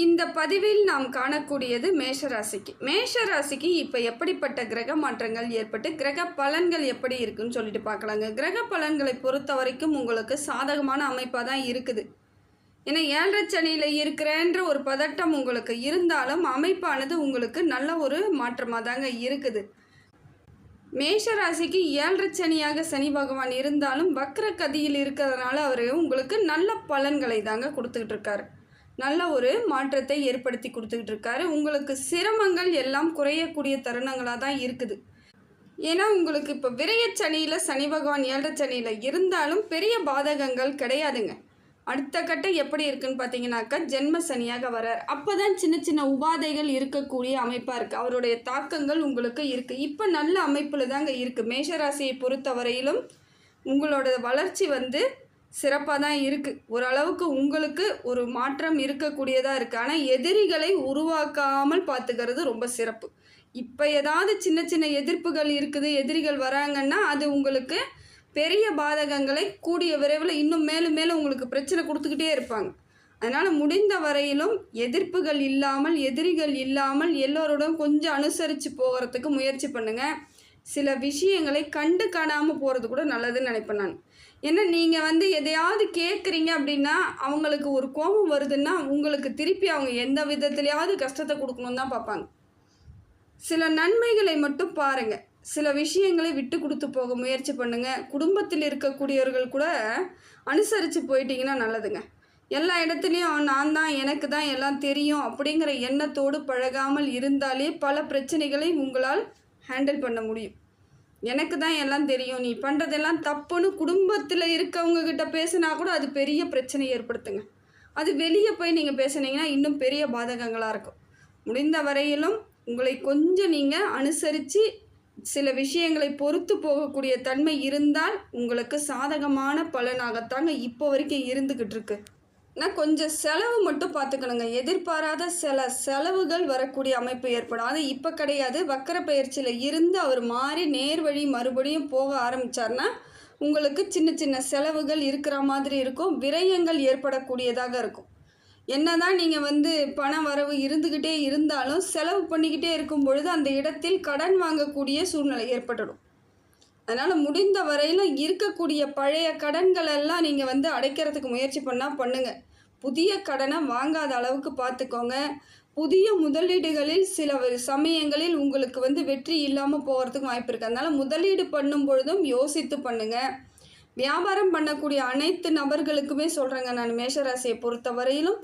இந்த பதிவில் நாம் காணக்கூடியது மேஷராசிக்கு. மேஷராசிக்கு இப்போ எப்படிப்பட்ட கிரக மாற்றங்கள் ஏற்பட்டு கிரக பலன்கள் எப்படி இருக்குன்னு சொல்லிட்டு பார்க்கலாங்க. கிரக பலன்களை பொறுத்த வரைக்கும் உங்களுக்கு சாதகமான அமைப்பாக தான் இருக்குது. ஏன்னா ஏழரை சனியில் இருக்கிறேன்ற ஒரு பதட்டம் உங்களுக்கு இருந்தாலும் அமைப்பானது உங்களுக்கு நல்ல ஒரு மாற்றமாக தாங்க இருக்குது. மேஷ ராசிக்கு ஏழரை சனியாக சனி பகவான் இருந்தாலும் வக்ர கதியில் இருக்கிறதுனால அவர் உங்களுக்கு நல்ல பலன்களை தாங்க கொடுத்துக்கிட்டு இருக்காரு. நல்ல ஒரு மாற்றத்தை ஏற்படுத்தி கொடுத்துக்கிட்டு இருக்காரு உங்களுக்கு சிரமங்கள் எல்லாம் குறையக்கூடிய தருணங்களாக தான் இருக்குது. ஏன்னா உங்களுக்கு இப்போ விரயச்சனியில் சனி பகவான் ஏழரை சனியில் இருந்தாலும் பெரிய பாதகங்கள் கிடையாதுங்க. அடுத்த கட்டம் எப்படி இருக்குன்னு பார்த்தீங்கன்னாக்கா ஜென்ம சனியாக வரார். அப்போ தான் சின்ன சின்ன உபாதைகள் இருக்கக்கூடிய அமைப்பாக இருக்குது அவருடைய தாக்கங்கள் உங்களுக்கு இருக்குது இப்போ நல்ல அமைப்பில் தாங்க இருக்குது மேஷராசியை பொறுத்த வரையிலும் உங்களோட வளர்ச்சி வந்து சிறப்பாக தான் இருக்குது ஓரளவுக்கு உங்களுக்கு ஒரு மாற்றம் இருக்கக்கூடியதாக இருக்குது ஆனால் எதிரிகளை உருவாக்காமல் பார்த்துக்கிறது ரொம்ப சிறப்பு. இப்போ ஏதாவது சின்ன சின்ன எதிர்ப்புகள் இருக்குது எதிரிகள் வராங்கன்னா அது உங்களுக்கு பெரிய பாதகங்களை கூடிய விரைவில் இன்னும் மேலும் மேலும் உங்களுக்கு பிரச்சனை கொடுத்துக்கிட்டே இருப்பாங்க. அதனால் முடிந்த வரையிலும் எதிர்ப்புகள் இல்லாமல் எதிரிகள் இல்லாமல் எல்லோரோடும் கொஞ்சம் அனுசரித்து போகிறதுக்கு முயற்சி பண்ணுங்கள் சில விஷயங்களை கண்டு காணாமல் போகிறது கூட நல்லதுன்னு நினைப்பேன் நான். ஏன்னா நீங்கள் வந்து எதையாவது கேட்குறீங்க அப்படின்னா அவங்களுக்கு ஒரு கோபம் வருதுன்னா உங்களுக்கு திருப்பி அவங்க எந்த விதத்துலையாவது கஷ்டத்தை கொடுக்கணுன்னு தான் பார்ப்பாங்க. சில நன்மைகளை மட்டும் பாருங்கள் சில விஷயங்களை விட்டு கொடுத்து போக முயற்சி பண்ணுங்கள் குடும்பத்தில் இருக்கக்கூடியவர்கள் கூட அனுசரித்து போயிட்டீங்கன்னா நல்லதுங்க. எல்லா இடத்துலையும் நான் தான் எனக்கு தான் எல்லாம் தெரியும் அப்படிங்கிற எண்ணத்தோடு பழகாமல் இருந்தாலே பல பிரச்சனைகளை உங்களால் ஹேண்டில் பண்ண முடியும். எனக்கு தான் எல்லாம் தெரியும். நீ பண்ணுறதெல்லாம் தப்புன்னு குடும்பத்தில் இருக்கவங்க கிட்ட பேசினா கூட அது பெரிய பிரச்சனை ஏற்படுத்துங்க. அது வெளியே போய் நீங்கள் பேசுனீங்கன்னா இன்னும் பெரிய பாதகங்களாக இருக்கும். முடிந்த வரையிலும் உங்களை கொஞ்சம் நீங்கள் அனுசரித்து சில விஷயங்களை பொறுத்து போகக்கூடிய தன்மை இருந்தால் உங்களுக்கு சாதகமான பலனாகத்தாங்க இப்போ வரைக்கும் இருந்துக்கிட்டு இருக்கு. நான் கொஞ்சம் செலவு மட்டும் பார்த்துக்கணுங்க. எதிர்பாராத சில செலவுகள் வரக்கூடிய அமைப்பு ஏற்படும். அது இப்போ கிடையாது. வக்கர பயிற்சியில் இருந்து அவர் மாறி நேர் வழி மறுபடியும் போக ஆரம்பித்தார்னா உங்களுக்கு சின்ன சின்ன செலவுகள் இருக்கிற மாதிரி இருக்கும். விரயங்கள் ஏற்படக்கூடியதாக இருக்கும். என்னதான் நீங்கள் வந்து பண வரவு இருந்துக்கிட்டே இருந்தாலும் செலவு பண்ணிக்கிட்டே இருக்கும் பொழுது அந்த இடத்தில் கடன் வாங்கக்கூடிய சூழ்நிலை ஏற்பட்டுடும் அதனால் முடிந்த வரையில் இருக்கக்கூடிய பழைய கடன்கள் எல்லாம் நீங்கள் வந்து அடைக்கிறதுக்கு முயற்சி பண்ணால் பண்ணுங்கள் புதிய கடனை வாங்காத அளவுக்கு பார்த்துக்கோங்க புதிய முதலீடுகளில் சில சமயங்களில் உங்களுக்கு வந்து வெற்றி இல்லாமல் போகிறதுக்கு வாய்ப்பு இருக்குது அதனால் முதலீடு பண்ணும் பொழுதும் யோசித்து பண்ணுங்கள் வியாபாரம் பண்ணக்கூடிய அனைத்து நபர்களுக்குமே சொல்கிறேங்க நான் மேஷராசியை பொறுத்த வரையிலும்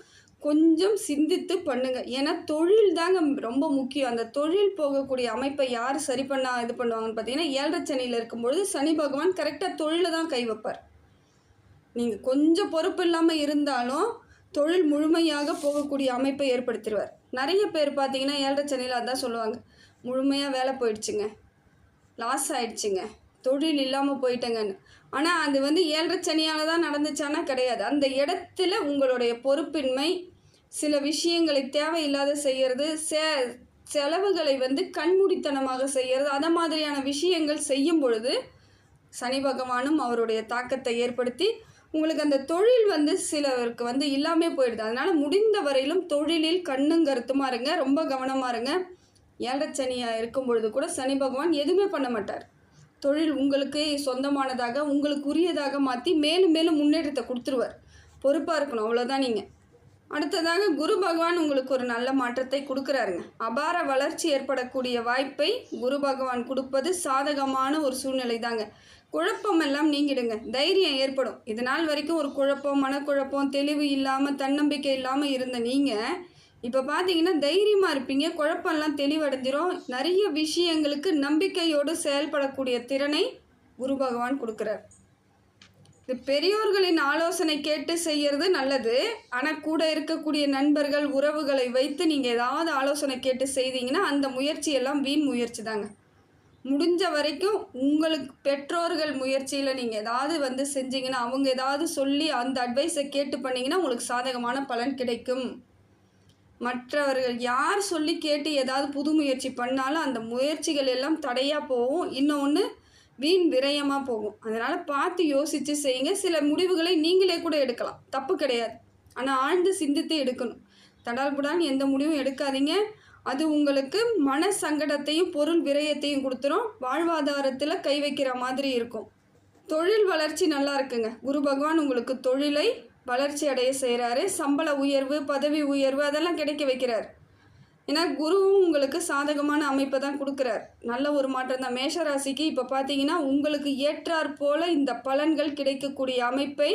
கொஞ்சம் சிந்தித்து பண்ணுங்க. ஏன்னா தொழில் தாங்க ரொம்ப முக்கியம். அந்த தொழில் போகக்கூடிய அமைப்பை யார் சரி பண்ணா இது பண்ணுவாங்கன்னு பார்த்தீங்கன்னா ஏழரை சனியில் இருக்கும்பொழுது சனி பகவான் கரெக்டாக தொழிலை தான் கை வைப்பார். நீங்கள் கொஞ்சம் பொறுப்பு இல்லாமல் இருந்தாலும் தொழில் முழுமையாக போகக்கூடிய அமைப்பை ஏற்படுத்திடுவார். நிறைய பேர் பார்த்தீங்கன்னா ஏழரை சனியில் அதான் சொல்லுவாங்க. முழுமையாக வேலை போயிடுச்சுங்க. லாஸ் ஆயிடுச்சுங்க. தொழில் இல்லாமல் போயிட்டேங்கன்னு. ஆனால் அது வந்து ஏழரை சனியால் தான் நடந்துச்சானா கிடையாது. அந்த இடத்துல உங்களுடைய பொறுப்பின்மை சில விஷயங்களை தேவையில்லாத செய்கிறது சே செலவுகளை வந்து கண்மூடித்தனமாக செய்கிறது அந்த மாதிரியான விஷயங்கள் செய்யும் பொழுது சனி பகவானும் அவருடைய தாக்கத்தை ஏற்படுத்தி உங்களுக்கு அந்த தொழில் வந்து சிலருக்கு வந்து இல்லாமல் போயிடுது. அதனால் முடிந்த வரையிலும் தொழிலில் கண்ணும் கருத்துமா இருங்க ரொம்ப கவனமாக இருங்க. ஏழரை சனியாக இருக்கும் பொழுது கூட சனி பகவான் எதுவுமே பண்ண மாட்டார். தொழில் உங்களுக்கு சொந்தமானதாக உங்களுக்கு உரியதாக மாற்றி மேலும் மேலும் முன்னேற்றத்தை கொடுத்துருவார். பொறுப்பாக இருக்கணும் அவ்வளோதான் நீங்கள் அடுத்ததாக குரு பகவான் உங்களுக்கு ஒரு நல்ல மாற்றத்தை கொடுக்குறாருங்க. அபார வளர்ச்சி ஏற்படக்கூடிய வாய்ப்பை குரு பகவான் கொடுப்பது சாதகமான ஒரு சூழ்நிலை தாங்க குழப்பம் எல்லாம் நீங்கிடுங்க. தைரியம் ஏற்படும். இது நாள் வரைக்கும் ஒரு குழப்பம் மனக்குழப்பம் தெளிவு இல்லாமல் தன்னம்பிக்கை இல்லாமல் இருந்த நீங்கள் இப்போ பார்த்தீங்கன்னா தைரியமாக இருப்பீங்க குழப்பம்லாம் தெளிவடைஞ்சிரும். நிறைய விஷயங்களுக்கு நம்பிக்கையோடு செயல்படக்கூடிய திறனை குரு பகவான் கொடுக்குறார். இது பெரியோர்களின் ஆலோசனை கேட்டு செய்யறது நல்லது. ஆனால் கூட இருக்கக்கூடிய நண்பர்கள் உறவுகளை வைத்து நீங்கள் ஏதாவது ஆலோசனை கேட்டு செய்தீங்கன்னா அந்த முயற்சியெல்லாம் வீண் முயற்சி தாங்க. முடிஞ்ச வரைக்கும் உங்களுக்கு பெற்றோர்கள் முயற்சியில் நீங்கள் ஏதாவது வந்து செஞ்சீங்கன்னா அவங்க ஏதாவது சொல்லி அந்த அட்வைஸை கேட்டு பண்ணிங்கன்னா உங்களுக்கு சாதகமான பலன் கிடைக்கும். மற்றவர்கள் யார் சொல்லி கேட்டு ஏதாவது புது முயற்சி பண்ணாலும் அந்த முயற்சிகள் எல்லாம் தடையாக போகும். இன்னொன்று வீண் விரயமாக போகும். அதனால் பார்த்து யோசித்து செய்யுங்க. சில முடிவுகளை நீங்களே கூட எடுக்கலாம். தப்பு கிடையாது. ஆனால் ஆழ்ந்து சிந்தித்து எடுக்கணும். தடால்புடான் எந்த முடிவும் எடுக்காதீங்க. அது உங்களுக்கு மன சங்கடத்தையும் பொருள் விரயத்தையும் கொடுத்துரும். வாழ்வாதாரத்தில் கை வைக்கிற மாதிரி இருக்கும். தொழில் வளர்ச்சி நல்லா இருக்குங்க. குரு பகவான் உங்களுக்கு தொழிலை வளர்ச்சி அடைய செய்கிறாரு சம்பள உயர்வு பதவி உயர்வு அதெல்லாம் கிடைக்க வைக்கிறார். ஏன்னா குருவும் உங்களுக்கு சாதகமான அமைப்பை தான் கொடுக்குறார். நல்ல ஒரு மாற்றம் தான். மேஷராசிக்கு இப்போ பார்த்தீங்கன்னா உங்களுக்கு ஏற்றாற் போல இந்த பலன்கள் கிடைக்கக்கூடிய அமைப்பை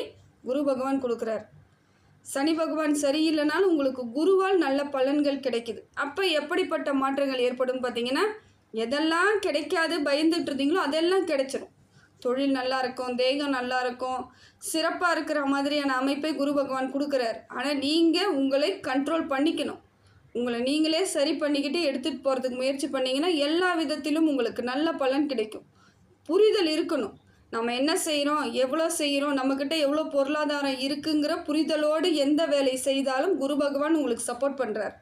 குரு பகவான் கொடுக்குறார். சனி பகவான் சரியில்லைனாலும் உங்களுக்கு குருவால் நல்ல பலன்கள் கிடைக்குது. அப்போ எப்படிப்பட்ட மாற்றங்கள் ஏற்படும் பார்த்தீங்கன்னா எதெல்லாம் கிடைக்காது பயந்துட்டு இருந்தீங்களோ அதெல்லாம் கிடைச்சிரும். தொழில் நல்லா இருக்கும் தேகம் நல்லா இருக்கும் சிறப்பாக இருக்கிற மாதிரியான அமைப்பை குரு பகவான் கொடுக்குறார். ஆனால் நீங்கள் உங்களை கண்ட்ரோல் பண்ணிக்கணும். உங்களை நீங்களே சரி பண்ணிக்கிட்டு எடுத்துகிட்டு போகிறதுக்கு முயற்சி பண்ணிங்கன்னா எல்லா விதத்திலும் உங்களுக்கு நல்ல பலன் கிடைக்கும். புரிதல் இருக்கணும். நம்ம என்ன செய்கிறோம் எவ்வளோ செய்கிறோம் நம்மக்கிட்ட எவ்வளோ பொருளாதாரம் இருக்குங்கிற புரிதலோடு எந்த வேலை செய்தாலும் குரு பகவான் உங்களுக்கு சப்போர்ட் பண்ணுறார்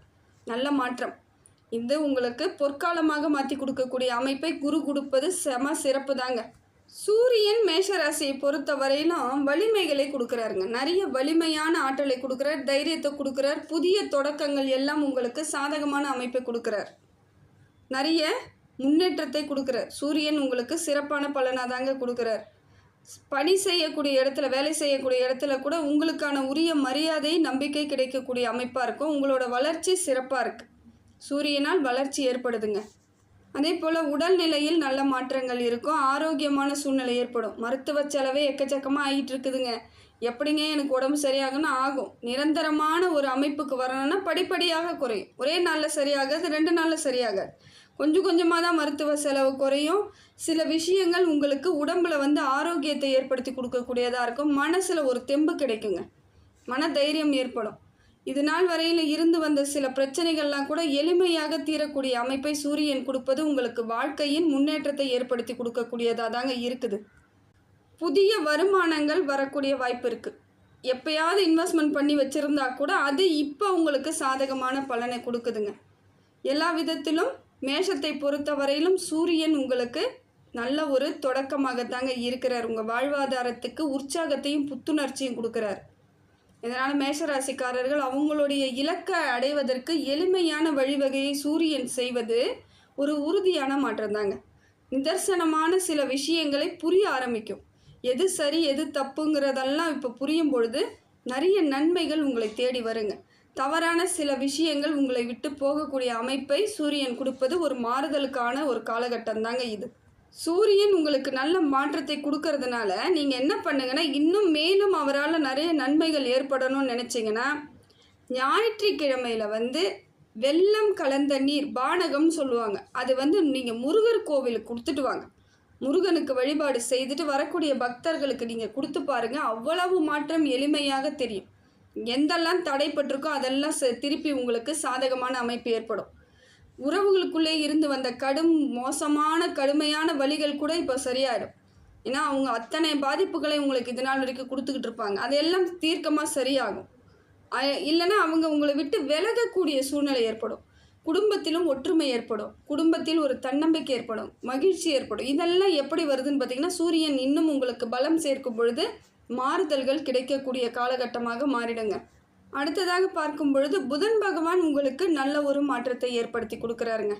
நல்ல மாற்றம். இது உங்களுக்கு பொற்காலமாக மாற்றி கொடுக்கக்கூடிய அமைப்பை குரு கொடுப்பது செம சிறப்பு தாங்க சூரியன் மேஷராசியை பொறுத்த வரையிலும் வலிமைகளை கொடுக்குறாருங்க. நிறைய வலிமையான ஆற்றலை கொடுக்குறார் தைரியத்தை கொடுக்குறார் புதிய தொடக்கங்கள் எல்லாம் உங்களுக்கு சாதகமான அமைப்பை கொடுக்குறார். நிறைய முன்னேற்றத்தை கொடுக்குறார். சூரியன் உங்களுக்கு சிறப்பான பலனாக தாங்க கொடுக்குறார். பணி செய்யக்கூடிய இடத்துல வேலை செய்யக்கூடிய இடத்துல கூட உங்களுக்கான உரிய மரியாதை நம்பிக்கை கிடைக்கக்கூடிய அமைப்பாக இருக்கும். உங்களோட வளர்ச்சி சிறப்பாக இருக்குது சூரியனால் வளர்ச்சி ஏற்படுதுங்க. அதே போல் உடல்நிலையில் நல்ல மாற்றங்கள் இருக்கும். ஆரோக்கியமான சூழ்நிலை ஏற்படும். மருத்துவ செலவே எக்கச்சக்கமாக ஆகிட்டு இருக்குதுங்க எப்படிங்க எனக்கு உடம்பு சரியாகும்னு ஆகும். நிரந்தரமான ஒரு அமைப்புக்கு வரணும்னா படிப்படியாக குறையும். ஒரே நாளில் சரியாகாது ரெண்டு நாளில் சரியாகாது. கொஞ்சம் கொஞ்சமாக தான் மருத்துவ செலவு குறையும். சில விஷயங்கள் உங்களுக்கு உடம்புல வந்து ஆரோக்கியத்தை ஏற்படுத்தி கொடுக்கக்கூடியதாக இருக்கும். மனசில் ஒரு தெம்பு கிடைக்குங்க. மன தைரியம் ஏற்படும். இது நாள் வரையில் இருந்து வந்த சில பிரச்சனைகள்லாம் கூட எளிமையாக தீரக்கூடிய அமைப்பை சூரியன் கொடுப்பது உங்களுக்கு வாழ்க்கையின் முன்னேற்றத்தை ஏற்படுத்தி கொடுக்கக்கூடியதாக தாங்க இருக்குது. புதிய வருமானங்கள் வரக்கூடிய வாய்ப்பு இருக்குது எப்பயாவது இன்வெஸ்ட்மெண்ட் பண்ணி வச்சுருந்தா கூட அது இப்போ உங்களுக்கு சாதகமான பலனை கொடுக்குதுங்க. எல்லா விதத்திலும் மேஷத்தை பொறுத்த வரையிலும் சூரியன் உங்களுக்கு நல்ல ஒரு தொடக்கமாகத்தாங்க இருக்கிறார். உங்கள் வாழ்வாதாரத்துக்கு உற்சாகத்தையும் புத்துணர்ச்சியும் கொடுக்குறார். இதனால் மேஷராசிக்காரர்கள் அவங்களுடைய இலக்கை அடைவதற்கு எளிமையான வழிவகையை சூரியன் செய்வது ஒரு உறுதியான மாற்றம் தாங்க நிதர்சனமான சில விஷயங்களை புரிய ஆரம்பிக்கும். எது சரி எது தப்புங்கிறதெல்லாம் இப்போ புரியும் பொழுது நிறைய நன்மைகள் உங்களை தேடி வருங்க. தவறான சில விஷயங்கள் உங்களை விட்டு போகக்கூடிய அமைப்பை சூரியன் கொடுப்பது ஒரு மாறுதலுக்கான ஒரு காலகட்டம் தாங்க இது. சூரியன் உங்களுக்கு நல்ல மாற்றத்தை கொடுக்கறதுனால நீங்கள் என்ன பண்ணுங்கன்னா இன்னும் மேலும் அவரால் நிறைய நன்மைகள் ஏற்படணும்னு நினச்சிங்கன்னா ஞாயிற்றுக்கிழமையில் வந்து வெள்ளம் கலந்த நீர் பானகம்னு சொல்லுவாங்க. அது வந்து நீங்கள் முருகர் கோவிலுக்கு கொடுத்துட்டு வாங்க. முருகனுக்கு வழிபாடு செய்துட்டு வரக்கூடிய பக்தர்களுக்கு நீங்கள் கொடுத்து பாருங்கள் அவ்வளவு மாற்றம் எளிமையாக தெரியும். எந்தெல்லாம் தடைப்பட்டிருக்கோ அதெல்லாம் திருப்பி உங்களுக்கு சாதகமான அமைப்பு ஏற்படும். உறவுகளுக்குள்ளே இருந்து வந்த கடும் மோசமான கடுமையான வழிகள் கூட இப்போ சரியாயிடும். ஏன்னா அவங்க அத்தனை பாதிப்புகளை உங்களுக்கு இது நாள் வரைக்கும் கொடுத்துக்கிட்டு இருப்பாங்க. அதெல்லாம் தீர்க்கமாக சரியாகும். இல்லைன்னா அவங்க உங்களை விட்டு விலகக்கூடிய சூழ்நிலை ஏற்படும். குடும்பத்திலும் ஒற்றுமை ஏற்படும். குடும்பத்தில் ஒரு தன்னம்பிக்கை ஏற்படும். மகிழ்ச்சி ஏற்படும். இதெல்லாம் எப்படி வருதுன்னு பார்த்தீங்கன்னா சூரியன் இன்னும் உங்களுக்கு பலம் சேர்க்கும் பொழுது மாறுதல்கள் கிடைக்கக்கூடிய காலகட்டமாக மாறிடுங்க. அடுத்ததாக பார்க்கும் பொழுது புதன் பகவான் உங்களுக்கு நல்ல ஒரு மாற்றத்தை ஏற்படுத்தி கொடுக்குறாருங்க.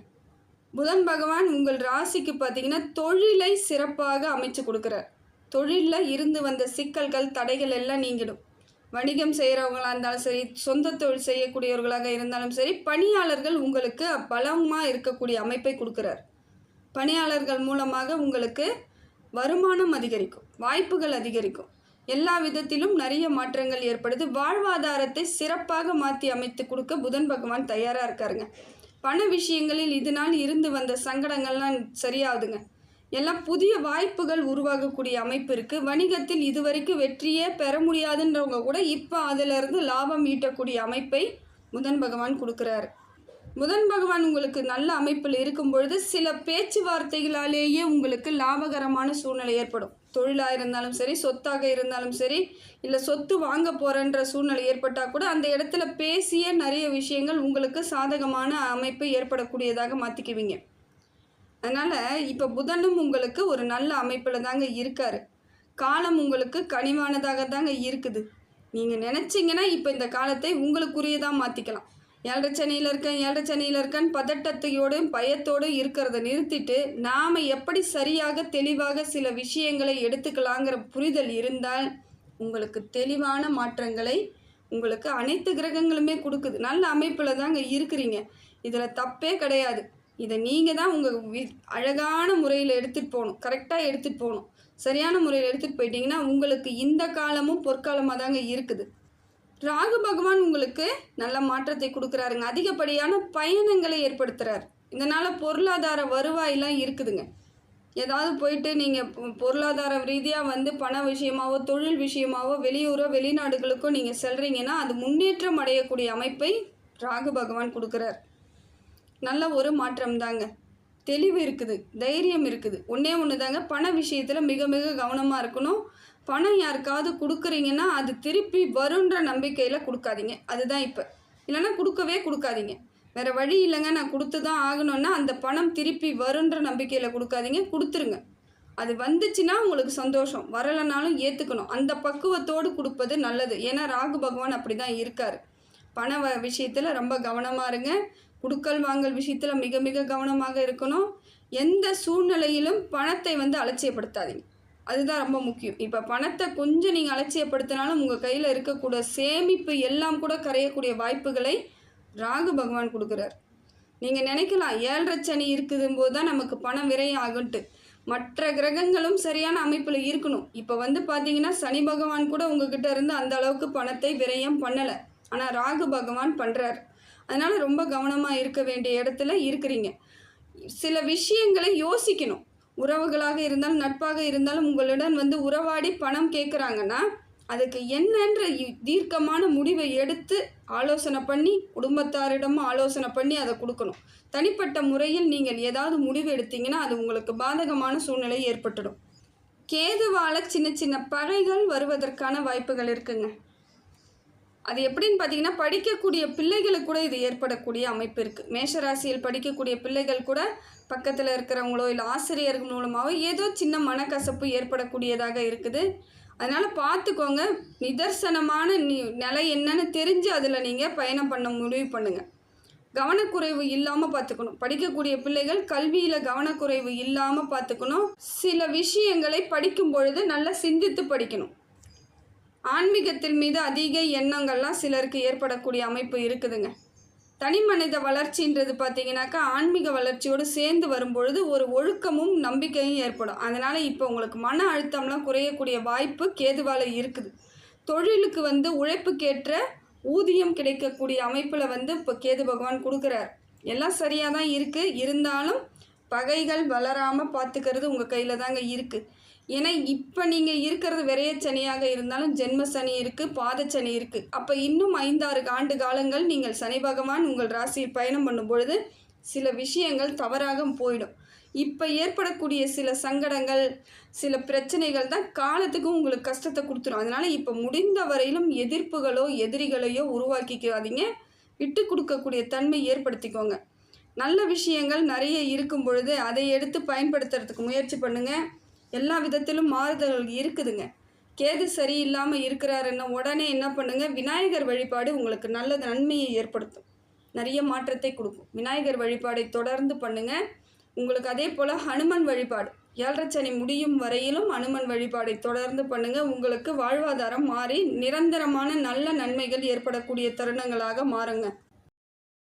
புதன் பகவான் உங்கள் ராசிக்கு பார்த்தீங்கன்னா தொழிலை சிறப்பாக அமைச்சு கொடுக்குறார். தொழிலில் இருந்து வந்த சிக்கல்கள் தடைகள் எல்லாம் நீங்கிடும். வணிகம் செய்கிறவங்களாக இருந்தாலும் சரி சொந்த தொழில் செய்யக்கூடியவர்களாக இருந்தாலும் சரி பணியாளர்கள் உங்களுக்கு பலமாக இருக்கக்கூடிய அமைப்பை கொடுக்குறார். பணியாளர்கள் மூலமாக உங்களுக்கு வருமானம் அதிகரிக்கும் வாய்ப்புகள் அதிகரிக்கும். எல்லா விதத்திலும் நிறைய மாற்றங்கள் ஏற்படுது. வாழ்வாதாரத்தை சிறப்பாக மாற்றி அமைத்து கொடுக்க புதன் பகவான் தயாராக இருக்காருங்க. பண விஷயங்களில் இது நாள் இருந்து வந்த சங்கடங்கள்லாம் சரியாகுதுங்க. எல்லாம் புதிய வாய்ப்புகள் உருவாகக்கூடிய அமைப்பு இருக்குது வணிகத்தில் இதுவரைக்கும் வெற்றியே பெற முடியாதுன்றவங்க கூட இப்போ அதிலிருந்து லாபம் ஈட்டக்கூடிய அமைப்பை புதன் பகவான் கொடுக்குறாரு. புதன் பகவான் உங்களுக்கு நல்ல அமைப்பில் இருக்கும் பொழுது சில பேச்சுவார்த்தைகளாலேயே உங்களுக்கு லாபகரமான சூழ்நிலை ஏற்படும். தொழிலாக இருந்தாலும் சரி சொத்தாக இருந்தாலும் சரி இல்லை சொத்து வாங்க போகிறன்ற சூழ்நிலை ஏற்பட்டால் கூட அந்த இடத்துல பேசிய நிறைய விஷயங்கள் உங்களுக்கு சாதகமான அமைப்பு ஏற்படக்கூடியதாக மாற்றிக்குவீங்க அதனால் இப்போ புதனும் உங்களுக்கு ஒரு நல்ல அமைப்பில் தாங்க இருக்கார். காலம் உங்களுக்கு கனிவானதாக தாங்க இருக்குது. நீங்கள் நினச்சிங்கன்னா இப்போ இந்த காலத்தை உங்களுக்குரியதாக மாற்றிக்கலாம் ஏழரை சனியில் இருக்கேன் ஏழரை சனியில் இருக்கேன்னு பதட்டத்தையோடும் பயத்தோடும் இருக்கிறத நிறுத்திட்டு நாம் எப்படி சரியாக தெளிவாக சில விஷயங்களை எடுத்துக்கலாங்கிற புரிதல் இருந்தால் உங்களுக்கு தெளிவான மாற்றங்களை உங்களுக்கு அனைத்து கிரகங்களுமே கொடுக்குது. நல்ல அமைப்பில் தாங்க இருக்கிறீங்க. இதில் தப்பே கிடையாது. இதை நீங்கள் தான் உங்கள் வி அழகான முறையில் எடுத்துகிட்டு போகணும். கரெக்டாக எடுத்துகிட்டு போகணும். சரியான முறையில் எடுத்துகிட்டு போயிட்டீங்கன்னா உங்களுக்கு இந்த காலமும் பொற்காலமாக தாங்க இருக்குது. ராகு பகவான் உங்களுக்கு நல்ல மாற்றத்தை கொடுக்குறாருங்க. அதிகப்படியான பயணங்களை ஏற்படுத்துகிறார் இதனால் பொருளாதார வருவாயெல்லாம் இருக்குதுங்க. ஏதாவது போயிட்டு நீங்கள் பொருளாதார ரீதியாக வந்து பண விஷயமாவோ தொழில் விஷயமாவோ வெளியூரோ வெளிநாடுகளுக்கோ நீங்கள் செல்கிறீங்கன்னா அது முன்னேற்றம் அடையக்கூடிய அமைப்பை ராகு பகவான் கொடுக்குறார். நல்ல ஒரு மாற்றம் தாங்க. தெளிவு இருக்குது தைரியம் இருக்குது. ஒன்றே ஒன்று தாங்க பண விஷயத்தில் மிக மிக கவனமாக இருக்கணும். பணம் யாருக்காவது கொடுக்குறீங்கன்னா அது திருப்பி வருன்ற நம்பிக்கையில் கொடுக்காதீங்க. அதுதான் இப்போ. இல்லைன்னா கொடுக்கவே கொடுக்காதீங்க. வேறு வழி இல்லைங்க நான் கொடுத்து தான் ஆகணும்னா அந்த பணம் திருப்பி வருன்ற நம்பிக்கையில் கொடுக்காதீங்க கொடுத்துருங்க. அது வந்துச்சுன்னா உங்களுக்கு சந்தோஷம். வரலைனாலும் ஏற்றுக்கணும் அந்த பக்குவத்தோடு கொடுப்பது நல்லது. ஏன்னா ராகு பகவான் அப்படி தான் இருக்கார். பண வ விஷயத்தில் ரொம்ப கவனமாக இருங்க. குடுக்கல் வாங்கல் விஷயத்தில் மிக மிக கவனமாக இருக்கணும். எந்த சூழ்நிலையிலும் பணத்தை வந்து அலட்சியப்படுத்தாதீங்க. அதுதான் ரொம்ப முக்கியம். இப்போ பணத்தை கொஞ்சம் நீங்கள் அலட்சியப்படுத்தினாலும் உங்கள் கையில் இருக்கக்கூடிய சேமிப்பு எல்லாம் கூட கரையக்கூடிய வாய்ப்புகளை ராகு பகவான் கொடுக்குறார். நீங்கள் நினைக்கலாம் ஏழரை சனி இருக்குதும்போது தான் நமக்கு பணம் விரயம் ஆகுன்ட்டு மற்ற கிரகங்களும் சரியான அமைப்பில் இருக்கணும். இப்போ வந்து பார்த்தீங்கன்னா சனி பகவான் கூட உங்ககிட்ட இருந்து அந்த அளவுக்கு பணத்தை விரயம் பண்ணலை. ஆனால் ராகு பகவான் பண்ணுறார் அதனால் ரொம்ப கவனமாக இருக்க வேண்டிய இடத்துல இருக்கிறீங்க. சில விஷயங்களை யோசிக்கணும். உறவுகளாக இருந்தாலும் நட்பாக இருந்தாலும் உங்களுடன் வந்து உறவாடி பணம் கேட்குறாங்கன்னா அதுக்கு என்னன்ற தீர்க்கமான முடிவை எடுத்து ஆலோசனை பண்ணி குடும்பத்தாரிடமும் ஆலோசனை பண்ணி அதை கொடுக்கணும். தனிப்பட்ட முறையில் நீங்கள் ஏதாவது முடிவு எடுத்தீங்கன்னா அது உங்களுக்கு பாதகமான சூழ்நிலை ஏற்பட்டுடும். கேதுவால சின்ன சின்ன பகைகள் வருவதற்கான வாய்ப்புகள் இருக்குங்க. அது எப்படின்னு பார்த்தீங்கன்னா படிக்கக்கூடிய பிள்ளைகளுக்கு கூட இது ஏற்படக்கூடிய அமைப்பு இருக்குது மேஷராசியில் படிக்கக்கூடிய பிள்ளைகள் கூட பக்கத்தில் இருக்கிறவங்களோ இல்லை ஆசிரியர்கள் மூலமாகவோ ஏதோ சின்ன மனக்கசப்பு ஏற்படக்கூடியதாக இருக்குது. அதனால் பார்த்துக்கோங்க நிதர்சனமான நி நிலை என்னன்னு தெரிஞ்சு அதில் நீங்கள் பயணம் பண்ண முடிவு பண்ணுங்கள் கவனக்குறைவு இல்லாமல் பார்த்துக்கணும் படிக்கக்கூடிய பிள்ளைகள் கல்வியில் கவனக்குறைவு இல்லாமல் பார்த்துக்கணும் சில விஷயங்களை படிக்கும் பொழுது நல்லா சிந்தித்து படிக்கணும். ஆன்மீகத்தின் மீது அதிக எண்ணங்கள்லாம் சிலருக்கு ஏற்படக்கூடிய அமைப்பு இருக்குதுங்க. தனி மனித வளர்ச்சின்றது பார்த்தீங்கன்னாக்கா ஆன்மீக வளர்ச்சியோடு சேர்ந்து வரும்பொழுது ஒரு ஒழுக்கமும் நம்பிக்கையும் ஏற்படும். அதனால் இப்போ உங்களுக்கு மன அழுத்தம்லாம் குறையக்கூடிய வாய்ப்பு கேதுவால் இருக்குது. தொழிலுக்கு வந்து உழைப்புக்கேற்ற ஊதியம் கிடைக்கக்கூடிய அமைப்பில் வந்து இப்போ கேது பகவான் கொடுக்குறார். எல்லாம் சரியாக தான் இருக்குது இருந்தாலும் பகைகள் வளராமல் பார்த்துக்கிறது உங்கள் கையில் தாங்க இருக்குது ஏன்னா இப்போ நீங்கள் இருக்கிறது விரையச்சனியாக இருந்தாலும் ஜென்ம சனி இருக்குது பாதச்சனி இருக்குது அப்போ இன்னும் ஐந்தாறு ஆண்டு காலங்கள் நீங்கள் சனி பகவான் உங்கள் ராசியில் பயணம் பண்ணும் பொழுது சில விஷயங்கள் தவறாக போயிடும். இப்போ ஏற்படக்கூடிய சில சங்கடங்கள் சில பிரச்சனைகள் தான் காலத்துக்கும் உங்களுக்கு கஷ்டத்தை கொடுத்துரும். அதனால் இப்போ முடிந்த வரையிலும் எதிர்ப்புகளோ எதிரிகளையோ உருவாக்கிக்காதீங்க. விட்டு கொடுக்கக்கூடிய தன்மை ஏற்படுத்திக்கோங்க. நல்ல விஷயங்கள் நிறைய இருக்கும் பொழுது அதை எடுத்து பயன்படுத்துறதுக்கு முயற்சி பண்ணுங்கள் எல்லா விதத்திலும் மாறுதல்கள் இருக்குதுங்க. கேது சரியில்லாமல் இருக்கிறாருன்னா உடனே என்ன பண்ணுங்க? விநாயகர் வழிபாடு உங்களுக்கு நல்ல நன்மையை ஏற்படுத்தும். நிறைய மாற்றத்தை கொடுக்கும். விநாயகர் வழிபாடை தொடர்ந்து பண்ணுங்க. உங்களுக்கு அதே போல் ஹனுமன் வழிபாடு. ஏழரை முடியும் வரையிலும் ஹனுமன் வழிபாடை தொடர்ந்து பண்ணுங்க. உங்களுக்கு வாழ்வாதாரம் மாறி நிரந்தரமான நல்ல நன்மைகள் ஏற்படக்கூடிய தருணங்களாக மாறுங்க.